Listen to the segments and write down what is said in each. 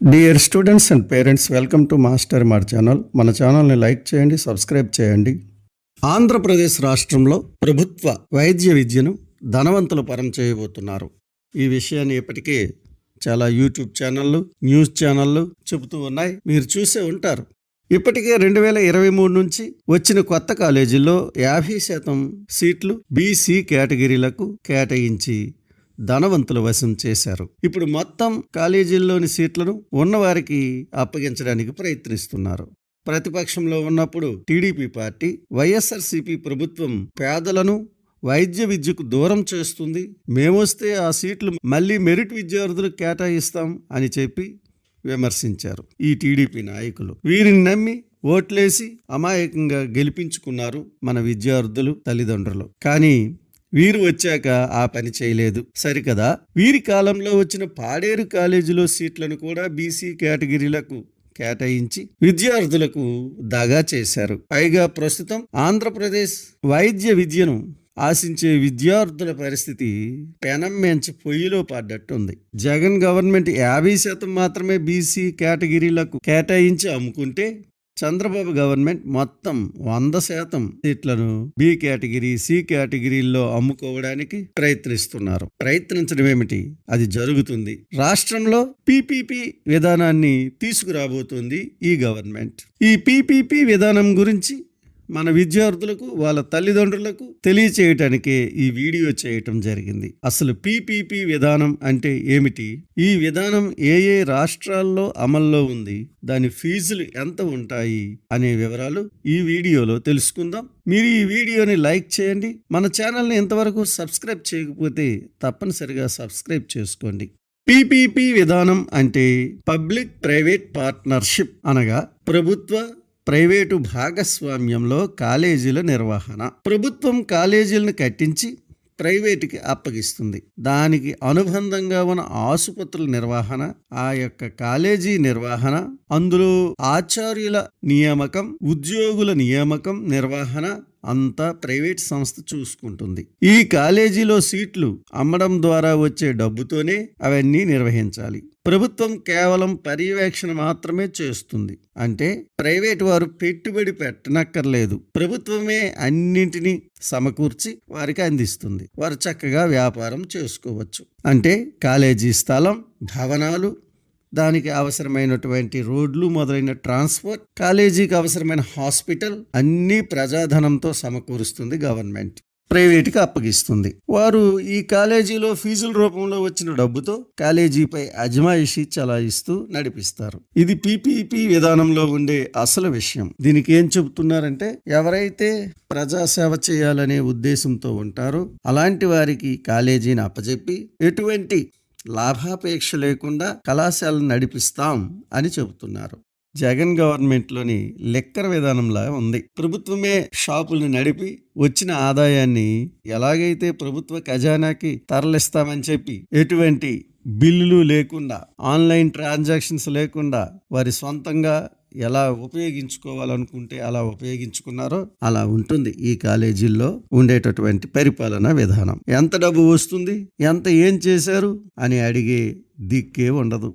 Dear students and parents welcome to master మార్ channel మన ఛానల్ని లైక్ చేయండి సబ్స్క్రైబ్ చేయండి. ఆంధ్రప్రదేశ్ రాష్ట్రంలో ప్రభుత్వ వైద్య విద్యను ధనవంతుల పరం చేయబోతున్నారు. ఈ విషయాన్ని ఇప్పటికే చాలా యూట్యూబ్ ఛానళ్ళు న్యూస్ ఛానళ్ళు చెబుతూ ఉన్నాయి. మీరు చూసే ఉంటారు. ఇప్పటికే రెండు వేల ఇరవై మూడు నుంచి వచ్చిన కొత్త కాలేజీల్లో యాభై శాతం సీట్లు బీసీ కేటగిరీలకు కేటాయించి ధనవంతుల వశం చేశారు. ఇప్పుడు మొత్తం కాలేజీల్లోని సీట్లను ఉన్నవారికి అప్పగించడానికి ప్రయత్నిస్తున్నారు. ప్రతిపక్షంలో ఉన్నప్పుడు టీడీపీ పార్టీ వైఎస్ఆర్సీపీ ప్రభుత్వం పేదలను వైద్య విద్యకు దూరం చేస్తుంది. మేమొస్తే ఆ సీట్లు మళ్ళీ మెరిట్ విద్యార్థులకు కేటాయిస్తాం అని చెప్పి విమర్శించారు ఈ టీడీపీ నాయకులు. వీరిని నమ్మి ఓట్లేసి అమాయకంగా గెలిపించుకున్నారు మన విద్యార్థులు తల్లిదండ్రులు. కానీ వీరు వచ్చాక ఆ పని చేయలేదు. సరికదా? వీరి కాలంలో వచ్చిన పాడేరు కాలేజీలో సీట్లను కూడా బీసీ కేటగిరీలకు కేటాయించి విద్యార్థులకు దగా చేశారు. పైగా ప్రస్తుతం ఆంధ్రప్రదేశ్ వైద్య విద్యను ఆశించే విద్యార్థుల పరిస్థితి పెనం మెంచి పొయ్యిలో పడ్డట్టుంది. జగన్ గవర్నమెంట్ యాభై శాతం మాత్రమే బీసీ కేటగిరీలకు కేటాయించి అమ్ముకుంటే చంద్రబాబు గవర్నమెంట్ మొత్తం వంద శాతం సీట్లను బి కేటగిరీ సి కేటగిరీల్లో అమ్ముకోవడానికి ప్రయత్నిస్తున్నారు. ప్రయత్నించడం ఏమిటి? అది జరుగుతుంది. రాష్ట్రంలో పీపీపీ విధానాన్ని తీసుకురాబోతుంది ఈ గవర్నమెంట్. ఈ పీపీపీ విధానం గురించి మన విద్యార్థులకు వాళ్ళ తల్లిదండ్రులకు తెలియచేయటానికి ఈ వీడియో చేయటం జరిగింది. అసలు పీపీపీ విధానం అంటే ఏమిటి? ఈ విధానం ఏ ఏ రాష్ట్రాల్లో అమల్లో ఉంది? దాని ఫీజులు ఎంత ఉంటాయి? అనే వివరాలు ఈ వీడియోలో తెలుసుకుందాం. మీరు ఈ వీడియోని లైక్ చేయండి. మన ఛానల్ని ఇంతవరకు సబ్స్క్రైబ్ చేయకపోతే తప్పనిసరిగా సబ్స్క్రైబ్ చేసుకోండి. పీపీపీ విధానం అంటే పబ్లిక్ ప్రైవేట్ పార్ట్నర్షిప్ అనగా ప్రభుత్వ ప్రైవేటు భాగస్వామ్యంలో కాలేజీల నిర్వహణ. ప్రభుత్వం కాలేజీలను కట్టించి ప్రైవేటుకి అప్పగిస్తుంది. దానికి అనుబంధంగా ఉన్న ఆసుపత్రుల నిర్వహణ ఆ యొక్క కాలేజీ నిర్వహణ అందులో ఆచార్యుల నియామకం ఉద్యోగుల నియామకం నిర్వహణ అంతా ప్రైవేట్ సంస్థ చూసుకుంటుంది. ఈ కాలేజీలో సీట్లు అమ్మడం ద్వారా వచ్చే డబ్బుతోనే అవన్నీ నిర్వహించాలి. ప్రభుత్వం కేవలం పర్యవేక్షణ మాత్రమే చేస్తుంది. అంటే ప్రైవేట్ వారు పెట్టుబడి పెట్టనక్కర్లేదు. ప్రభుత్వమే అన్నింటినీ సమకూర్చి వారికి అందిస్తుంది. వారు చక్కగా వ్యాపారం చేసుకోవచ్చు. అంటే కాలేజీ స్థలం భవనాలు దానికి అవసరమైనటువంటి రోడ్లు మొదలైన ట్రాన్స్పోర్ట్ కాలేజీకి అవసరమైన హాస్పిటల్ అన్ని ప్రజాధనంతో సమకూరుస్తుంది గవర్నమెంట్. ప్రైవేట్కి అప్పగిస్తుంది. వారు ఈ కాలేజీలో ఫీజుల రూపంలో వచ్చిన డబ్బుతో కాలేజీపై అజమాయిషీ చలాయిస్తూ నడిపిస్తారు. ఇది పీపీపీ విధానంలో ఉండే అసలు విషయం. దీనికి ఏం చెబుతున్నారంటే ఎవరైతే ప్రజాసేవ చేయాలనే ఉద్దేశంతో ఉంటారో అలాంటి వారికి కాలేజీని అప్పజెప్పి ఎటువంటి లాభాపేక్ష లేకుండా కళాశాలను నడిపిస్తాం అని చెబుతున్నారు. జగన్ గవర్నమెంట్లోని లెక్కర విధానంలా ఉంది. ప్రభుత్వమే షాపుల్ని నడిపి వచ్చిన ఆదాయాన్ని ఎలాగైతే ప్రభుత్వ ఖజానాకి తరలిస్తామని చెప్పి ఎటువంటి బిల్లులు లేకుండా ఆన్లైన్ ట్రాన్సాక్షన్స్ లేకుండా వారి సొంతంగా ఎలా ఉపయోగించుకోవాలనుకుంటే అలా ఉపయోగించుకున్నారో అలా ఉంటుంది ఈ కాలేజీల్లో ఉండేటటువంటి పరిపాలన విధానం. ఎంత డబ్బు వస్తుంది? ఎంత ఏం చేశారు? అని అడిగే దిక్కే ఉండదు.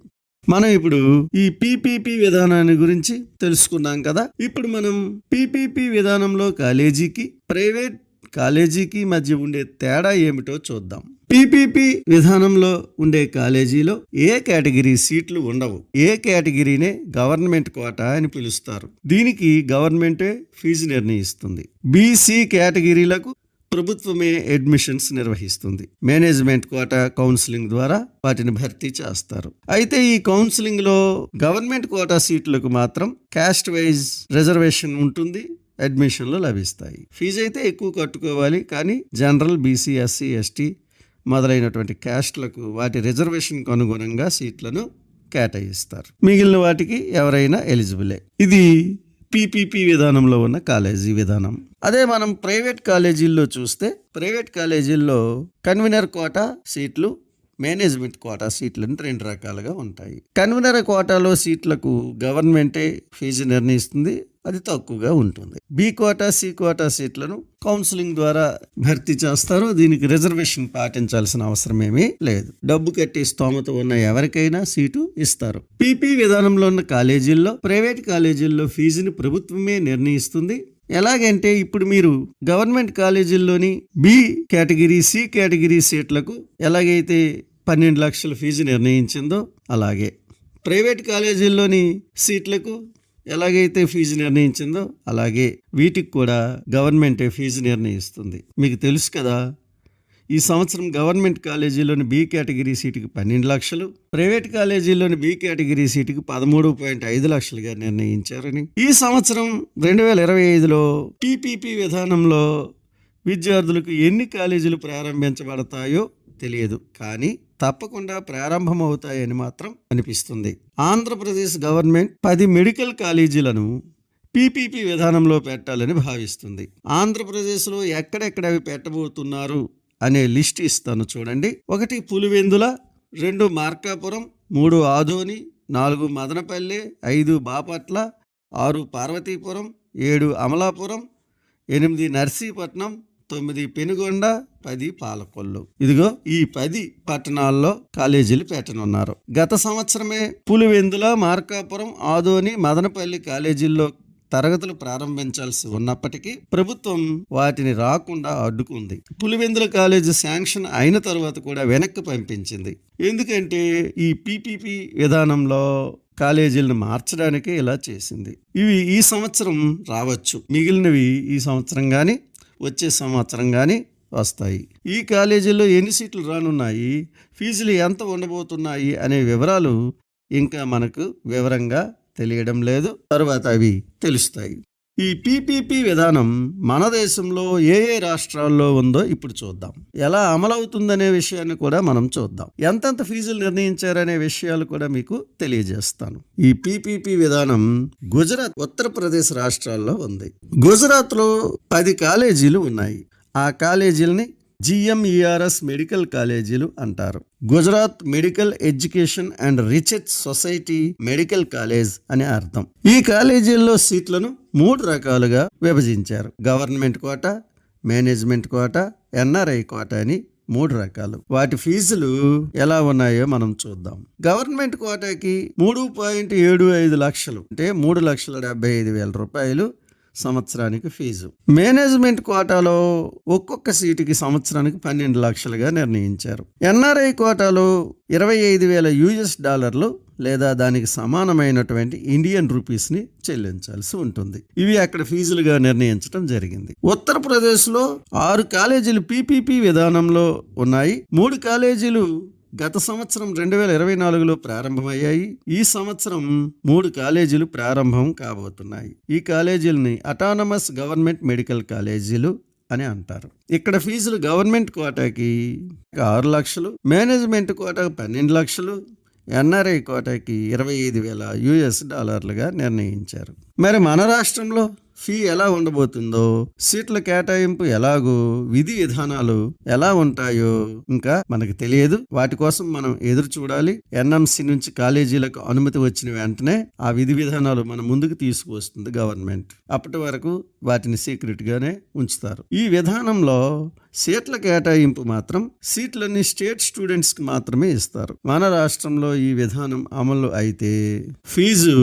మనం ఇప్పుడు ఈ పీపీపీ విధానాన్ని గురించి తెలుసుకున్నాం కదా? ఇప్పుడు మనం పీపీపీ విధానంలో కాలేజీకి ప్రైవేట్ కాలేజీకి మధ్య ఉండే తేడా ఏమిటో చూద్దాం. పీపీపీ విధానంలో ఉండే కాలేజీలో ఏ కేటగిరీ సీట్లు ఉండవు. ఏ కేటగిరీనే గవర్నమెంట్ కోటా అని పిలుస్తారు. దీనికి గవర్నమెంటే ఫీజు నిర్ణయిస్తుంది. బీసీ కేటగిరీలకు ప్రభుత్వమే అడ్మిషన్స్ నిర్వహిస్తుంది. మేనేజ్మెంట్ కోటా కౌన్సిలింగ్ ద్వారా వాటిని భర్తీ చేస్తారు. అయితే ఈ కౌన్సిలింగ్లో గవర్నమెంట్ కోటా సీట్లకు మాత్రం క్యాస్ట్ వైజ్ రిజర్వేషన్ ఉంటుంది. అడ్మిషన్లు లభిస్తాయి. ఫీజు అయితే ఎక్కువ కట్టుకోవాలి కానీ జనరల్ బీసీ ఎస్సీ ఎస్టీ మొదలైనటువంటి క్యాస్ట్లకు వాటి రిజర్వేషన్కు అనుగుణంగా సీట్లను కేటాయిస్తారు. మిగిలిన వాటికి ఎవరైనా ఎలిజిబులే. ఇది పీపీపీ విధానంలో ఉన్న కాలేజీ విధానం. అదే మనం ప్రైవేట్ కాలేజీల్లో చూస్తే ప్రైవేట్ కాలేజీల్లో కన్వీనర్ కోటా సీట్లు మేనేజ్మెంట్ కోటా సీట్లను రెండు రకాలుగా ఉంటాయి. కన్వీనర్ కోటాలో సీట్లకు గవర్నమెంటే ఫీజు నిర్ణయిస్తుంది అది తక్కువగా ఉంటుంది. బి కోటా సి కోటా సీట్లను కౌన్సిలింగ్ ద్వారా భర్తీ చేస్తారు దీనికి రిజర్వేషన్ పాటించాల్సిన అవసరం ఏమీ లేదు. డబ్బు కట్టి స్తోమత ఉన్న ఎవరికైనా సీటు ఇస్తారు. పీపీ విధానంలో ఉన్న కాలేజీల్లో ప్రైవేట్ కాలేజీల్లో ఫీజుని ప్రభుత్వమే నిర్ణయిస్తుంది. ఎలాగంటే ఇప్పుడు మీరు గవర్నమెంట్ కాలేజీల్లోని బి కేటగిరీ సి కేటగిరీ సీట్లకు ఎలాగైతే పన్నెండు లక్షల ఫీజు నిర్ణయించిందో అలాగే ప్రైవేట్ కాలేజీల్లోని సీట్లకు ఎలాగైతే ఫీజు నిర్ణయించిందో అలాగే వీటికి కూడా గవర్నమెంటే ఫీజు నిర్ణయిస్తుంది. మీకు తెలుసు కదా ఈ సంవత్సరం గవర్నమెంట్ కాలేజీలోని బి కేటగిరీ సీటుకి పన్నెండు లక్షలు ప్రైవేట్ కాలేజీలోని బి కేటగిరీ సీటుకి పదమూడు పాయింట్ ఐదు లక్షలుగా నిర్ణయించారని. ఈ సంవత్సరం రెండు వేల ఇరవై ఐదులో పీపీపీ విధానంలో విద్యార్థులకు ఎన్ని కాలేజీలు ప్రారంభించబడతాయో తెలియదు. కానీ తప్పకుండా ప్రారంభమవుతాయని మాత్రం అనిపిస్తుంది. ఆంధ్రప్రదేశ్ గవర్నమెంట్ పది మెడికల్ కాలేజీలను పీపీపీ విధానంలో పెట్టాలని భావిస్తుంది. ఆంధ్రప్రదేశ్లో ఎక్కడెక్కడ అవి పెట్టబోతున్నారు అనే లిస్ట్ ఇస్తాను చూడండి. ఒకటి పులివెందుల రెండు మార్కాపురం మూడు ఆదోని నాలుగు మదనపల్లె ఐదు బాపట్ల ఆరు పార్వతీపురం ఏడు అమలాపురం ఎనిమిది నర్సీపట్నం తొమ్మిది పెనుగొండ పది పాలకొల్లు. ఇదిగో ఈ పది పట్టణాల్లో కాలేజీలు పెట్టనున్నారు. గత సంవత్సరమే పులివెందుల మార్కాపురం ఆదోని మదనపల్లి కాలేజీల్లో తరగతులు ప్రారంభించాల్సి ఉన్నప్పటికీ ప్రభుత్వం వాటిని రాకుండా అడ్డుకుంది. పులివెందుల కాలేజీ శాంక్షన్ అయిన తర్వాత కూడా వెనక్కి పంపించింది. ఎందుకంటే ఈ పీపీపీ విధానంలో కాలేజీలను మార్చడానికి ఇలా చేసింది. ఇవి ఈ సంవత్సరం రావచ్చు. మిగిలినవి ఈ సంవత్సరం కానీ వచ్చే సంవత్సరం కానీ వస్తాయి. ఈ కాలేజీలో ఎన్ని సీట్లు రానున్నాయి? ఫీజులు ఎంత ఉండబోతున్నాయి? అనే వివరాలు ఇంకా మనకు వివరంగా తెలియడం లేదు. తర్వాత అవి తెలుస్తాయి. ఈ పీపీపీ విధానం మన దేశంలో ఏ ఏ రాష్ట్రాల్లో ఉందో ఇప్పుడు చూద్దాం. ఎలా అమలవుతుందనే విషయాన్ని కూడా మనం చూద్దాం. ఎంతెంత ఫీజులు నిర్ణయించారనే విషయాలు కూడా మీకు తెలియజేస్తాను. ఈ పీపీపీ విధానం గుజరాత్ ఉత్తరప్రదేశ్ రాష్ట్రాల్లో ఉంది. గుజరాత్లో పది కాలేజీలు ఉన్నాయి. ఆ కాలేజీలని జిఎంఈఆర్ఎస్ మెడికల్ కాలేజీలు అంటారు. Gujarat medical education and research society medical college అని అర్థం. ఈ కాలేజీల్లో సీట్లను మూడు రకాలుగా విభజించారు. Government quota management quota NRI quota అని మూడు రకాలు. వాటి ఫీజులు ఎలా ఉన్నాయో మనం చూద్దాం. గవర్నమెంట్ కోటాకి మూడు పాయింట్ ఏడు ఐదు లక్షలు అంటే మూడు లక్షల డెబ్బై ఐదు వేల రూపాయలు సంవత్సరానికి ఫీజు. మేనేజ్మెంట్ కోటాలో ఒక్కొక్క సీటుకి సంవత్సరానికి పన్నెండు లక్షలుగా నిర్ణయించారు. ఎన్ఆర్ఐ కోటాలో ఇరవై ఐదు వేల యూఎస్ డాలర్లు లేదా దానికి సమానమైనటువంటి ఇండియన్ రూపీస్ని చెల్లించాల్సి ఉంటుంది. ఇవి అక్కడ ఫీజులుగా నిర్ణయించడం జరిగింది. ఉత్తరప్రదేశ్లో ఆరు కాలేజీలు పీపీపీ విధానంలో ఉన్నాయి. మూడు కాలేజీలు గత సంవత్సరం రెండు వేల ఇరవై నాలుగులో ప్రారంభమయ్యాయి. ఈ సంవత్సరం మూడు కాలేజీలు ప్రారంభం కాబోతున్నాయి. ఈ కాలేజీలని అటానమస్ గవర్నమెంట్ మెడికల్ కాలేజీలు అని అంటారు. ఇక్కడ ఫీజులు గవర్నమెంట్ కోటాకి ఆరు లక్షలు మేనేజ్మెంట్ కోటాకి పన్నెండు లక్షలు ఎన్ఆర్ఐ కోటాకి ఇరవై ఐదు వేల యుఎస్ డాలర్లుగా నిర్ణయించారు. మరి మన రాష్ట్రంలో ఫీ ఎలా ఉండబోతుందో సీట్ల కేటాయింపు ఎలాగో విధి విధానాలు ఎలా ఉంటాయో ఇంకా మనకు తెలియదు. వాటి కోసం మనం ఎదురు చూడాలి. ఎన్ఎంసి నుంచి కాలేజీలకు అనుమతి వచ్చిన వెంటనే ఆ విధి విధానాలు మన ముందుకు తీసుకువస్తుంది గవర్నమెంట్. అప్పటి వరకు వాటిని సీక్రెట్ గానే ఉంచుతారు. ఈ విధానంలో సీట్ల కేటాయింపు మాత్రం సీట్లన్నీ స్టేట్ స్టూడెంట్స్కి మాత్రమే ఇస్తారు. మన రాష్ట్రంలో ఈ విధానం అమలు అయితే ఫీజు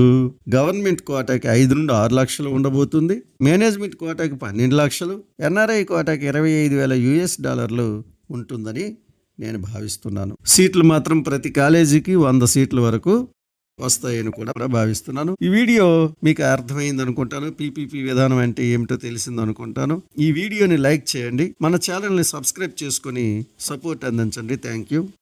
గవర్నమెంట్ కోటాకి ఐదు నుండి ఆరు లక్షలు ఉండబోతుంది. మేనేజ్మెంట్ కోటాకి పన్నెండు లక్షలు ఎన్ఆర్ఐ కోటాకి ఇరవై ఐదు వేల యుఎస్ డాలర్లు ఉంటుందని నేను భావిస్తున్నాను. సీట్లు మాత్రం ప్రతి కాలేజీకి వంద సీట్ల వరకు వస్తాయని కూడా భావిస్తున్నాను. ఈ వీడియో మీకు అర్థమైంది అనుకుంటాను. పీపీపీ విధానం అంటే ఏమిటో తెలిసింది అనుకుంటాను. ఈ వీడియోని లైక్ చేయండి. మన ఛానల్ని సబ్స్క్రైబ్ చేసుకొని సపోర్ట్ అందించండి. Thank you.